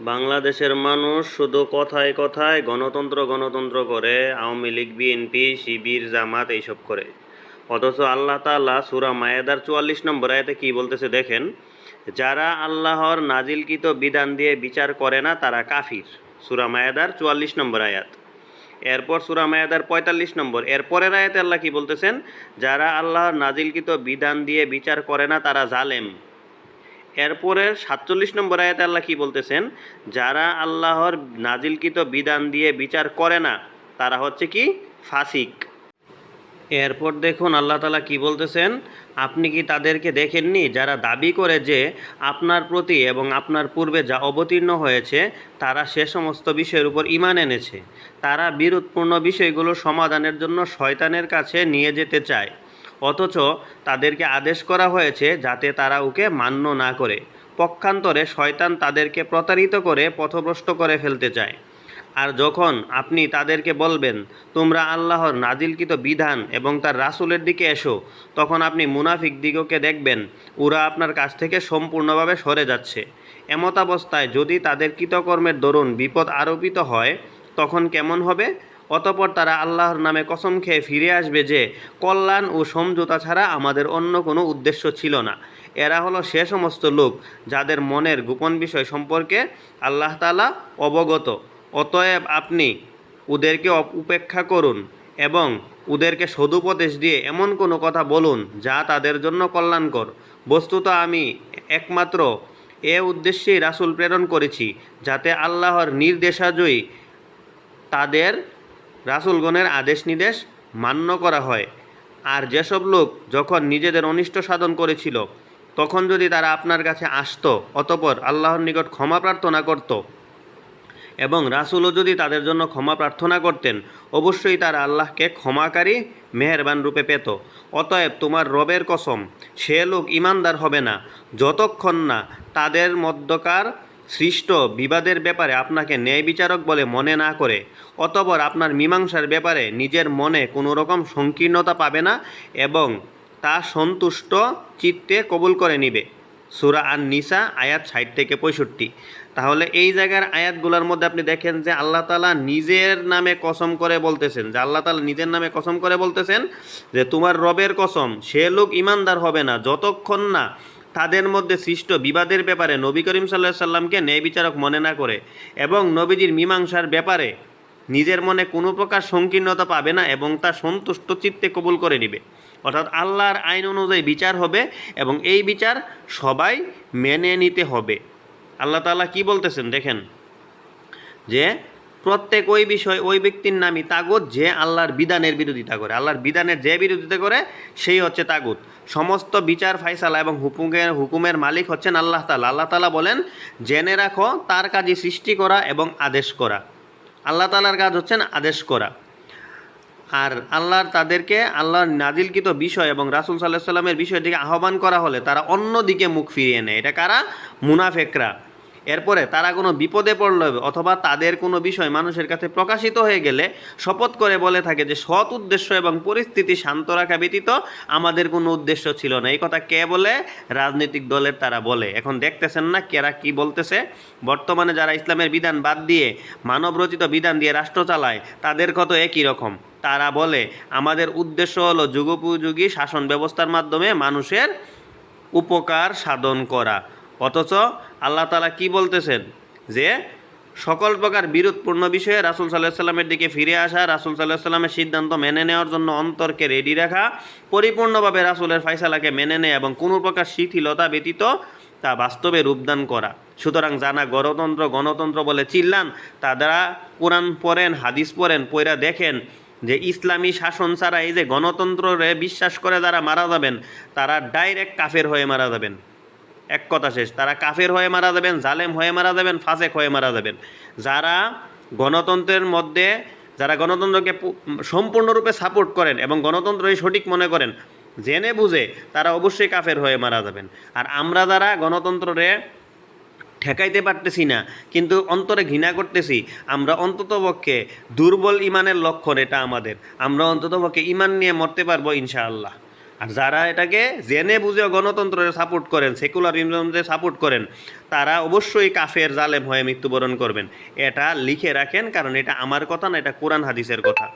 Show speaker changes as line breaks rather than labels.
বাংলাদেশের মানুষ শুধু কথায় কথায় গণতন্ত্র গণতন্ত্র করে, আওয়ামী লীগ, বিএনপি, শিবির, জামাত এইসব করে। অথচ আল্লাহ তাআলা সুরা মায়েদার চুয়াল্লিশ নম্বর আয়াতে কি বলতেছে দেখেন, যারা আল্লাহর নাজিলকৃত বিধান দিয়ে বিচার করে না, তারা কাফির। সুরা মায়েদার চুয়াল্লিশ নম্বর আয়াত। এরপর সুরা মায়াদার পঁয়তাল্লিশ নম্বর। এরপরের আয়াতে আল্লাহ কি বলতেছেন, যারা আল্লাহর নাজিলকৃত বিধান দিয়ে বিচার করে না, তারা জালেম। এরপরে সাতচল্লিশ নম্বর আয়াতে আল্লাহ কি বলতেছেন? যারা আল্লাহর নাজিলকৃত বিধান দিয়ে বিচার করে না, তারা হচ্ছে কি? ফাসিক। এরপর দেখুন আল্লাহ তালা কি বলতেছেন? আপনি কি তাদেরকে দেখেননি যারা দাবি করে যে আপনার প্রতি এবং আপনার পূর্বে যা অবতীর্ণ হয়েছে, তারা সে সমস্ত বিষয়ের উপর ইমান এনেছে। তারা বিরোধপূর্ণ বিষয়গুলো সমাধানের জন্য শয়তানের কাছে নিয়ে যেতে চায়। অথচ তাদেরকে আদেশ করা হয়েছে যাতে তারা ওকে মান্য না করে। পক্ষান্তরে শয়তান তাদেরকে প্রতারিত করে পথভ্রষ্ট করে ফেলতে চায়। আর যখন আপনি তাদেরকে বলবেন, তোমরা আল্লাহর নাজিলকৃত বিধান এবং তার রাসূলের দিকে এসো, তখন আপনি মুনাফিক দিগকে দেখবেন, ওরা আপনার কাছ থেকে সম্পূর্ণভাবে সরে যাচ্ছে। এমতাবস্থায় যদি তাদের কৃতকর্মের দরুন বিপদ আরোপিত হয়, তখন কেমন হবে? অতপর তারা আল্লাহর নামে কসম খেয়ে ফিরে আসবে যে, কল্যাণ ও সমঝোতা ছাড়া আমাদের অন্য কোনো উদ্দেশ্য ছিল না। এরা হলো সে সমস্ত লোক যাদের মনের গোপন বিষয় সম্পর্কে আল্লাহ তাআলা অবগত। অতএব আপনি ওদেরকে উপেক্ষা করুন এবং ওদেরকে সদুপদেশ দিয়ে এমন কোনো কথা বলুন যা তাদের জন্য কল্যাণকর। বস্তুত আমি একমাত্র এ উদ্দেশ্যেই রাসূল প্রেরণ করেছি যাতে আল্লাহর নির্দেশাজয়ী তাদের রাসূলগণের আদেশ নির্দেশ মান্য করা হয়। আর যেসব লোক যখন নিজেদের অনিষ্ট সাধন করেছিল, তখন যদি তারা আপনার কাছে আসত, অতপর আল্লাহর নিকট ক্ষমা প্রার্থনা করত। এবং রাসূলও যদি তাদের জন্য ক্ষমা প্রার্থনা করতেন, অবশ্যই তারা আল্লাহকে ক্ষমাকারী মেহেরবান রূপে পেত। অতএব তোমার রবের কসম, সে লোক ইমানদার হবে না, যতক্ষণ না তাদের মধ্যকার সৃষ্ট বিবাদের ব্যাপারে আপনাকে ন্যায় বিচারক বলে মনে না করে, অতপর আপনার মীমাংসার ব্যাপারে নিজের মনে কোনো রকম সংকীর্ণতা পাবে না এবং তা সন্তুষ্ট চিত্তে কবুল করে নিবে। সুরা আর নিসা আয়াত ষাট থেকে পঁয়ষট্টি। তাহলে এই জায়গার আয়াতগুলোর মধ্যে আপনি দেখেন যে আল্লাহ তালা নিজের নামে কসম করে বলতেছেন, যে আল্লাহ তালা নিজের নামে কসম করে বলতেছেন যে, তোমার রবের কসম, সে লোক ইমানদার হবে না, যতক্ষণ না তাদের মধ্যে সৃষ্ট বিবাদের ব্যাপারে নবী করিম সাল্লাহ সাল্লামকে ন্যায় বিচারক মনে না করে এবং নবীজির মীমাংসার ব্যাপারে নিজের মনে কোনো প্রকার সংকীর্ণতা পাবে না এবং তা সন্তুষ্ট চিত্তে কবুল করে নিবে। অর্থাৎ আল্লাহর আইন অনুযায়ী বিচার হবে এবং এই বিচার সবাই মেনে নিতে হবে। আল্লাহ তালা কি বলতেছেন দেখেন যে প্রত্যেক ওই বিষয়, ওই ব্যক্তির নামই তাগুত যে আল্লাহর বিধানের বিরোধিতা করে। আল্লাহর বিধানের যে বিরোধিতা করে, সেই হচ্ছে তাগুত। সমস্ত বিচার ফাইসালা এবং হুকুমের হুকুমের মালিক হচ্ছেন আল্লাহ তালা আল্লাহ তালা বলেন, জেনে রাখো, তার কাজই সৃষ্টি করা এবং আদেশ করা। আল্লাহ তালার কাজ হচ্ছেন আদেশ করা। আর আল্লাহর তাদেরকে, আল্লাহর নাজিলকৃত বিষয় এবং রাসুল সাল্লাহ সাল্লামের বিষয়ের দিকে আহ্বান করা হলে তারা অন্য দিকে মুখ ফিরিয়ে নেয়। এটা কারা? মুনাফেকরা। এরপরে তারা কোনো বিপদে পড়লে অথবা তাদের কোনো বিষয় মানুষের কাছে প্রকাশিত হয়ে গেলে শপথ করে বলে থাকে যে সৎ উদ্দেশ্য এবং পরিস্থিতি শান্ত রাখা ব্যতীত আমাদের কোনো উদ্দেশ্য ছিল না। এই কথা কে বলে? রাজনৈতিক দলের তারা বলে। এখন দেখতেছেন না কেরা কি বলতেছে? বর্তমানে যারা ইসলামের বিধান বাদ দিয়ে, মানবরচিত বিধান দিয়ে রাষ্ট্র চালায়, তাদের কত একই রকম। তারা বলে, আমাদের উদ্দেশ্য হলো যুগোপযোগী শাসন ব্যবস্থার মাধ্যমে মানুষের উপকার সাধন করা। অথচ আল্লাহ তালা কি বলতেছেন? যে সকল প্রকার বিরোধপূর্ণ বিষয়ে রাসুল সাল্লাহ সাল্লামের দিকে ফিরে আসা, রাসুল সাল্লাহ সাল্লামের সিদ্ধান্ত মেনে নেওয়ার জন্য অন্তরকে রেডি রাখা, পরিপূর্ণভাবে রাসুলের ফাইসালাকে মেনে নেয় এবং কোনো প্রকার শিথিলতা ব্যতীত তা বাস্তবে রূপদান করা। সুতরাং জানা গণতন্ত্র গণতন্ত্র বলে চিল্লান, তারা কোরআন পড়েন, হাদিস পড়েন পয়রা দেখেন যে ইসলামী শাসন ছাড়া এই যে গণতন্ত্রে বিশ্বাস করে যারা মারা যাবেন, তারা ডাইরেক্ট কাফের হয়ে মারা যাবেন। এক কথা শেষ। তারা কাফের হয়ে মারা যাবেন, জালেম হয়ে মারা যাবেন, ফাসেক হয়ে মারা যাবেন। যারা গণতন্ত্রের মধ্যে, যারা গণতন্ত্রকে সম্পূর্ণরূপে সাপোর্ট করেন এবং গণতন্ত্রই সঠিক মনে করেন, জেনে বুঝে তারা অবশ্যই কাফের হয়ে মারা যাবেন। আর আমরা যারা গণতন্ত্রে ঠেকাইতে পারতেছি না, কিন্তু অন্তরে ঘৃণা করতেছি, আমরা অন্ততপক্ষে দুর্বল ইমানের লক্ষণ এটা আমাদের। আমরা অন্ততপক্ষে ইমান নিয়ে মরতে পারব ইনশাআল্লাহ। আর যারা এটাকে জেনে বুঝে গণতন্ত্রের সাপোর্ট করেন সেকুলারিজমকে সাপোর্ট করেন, তারা অবশ্যই কাফের জালেম হয়ে মৃত্যুবরণ করবেন। এটা লিখে রাখেন, কারণ এটা আমার কথা না, এটা কোরআন হাদিসের কথা।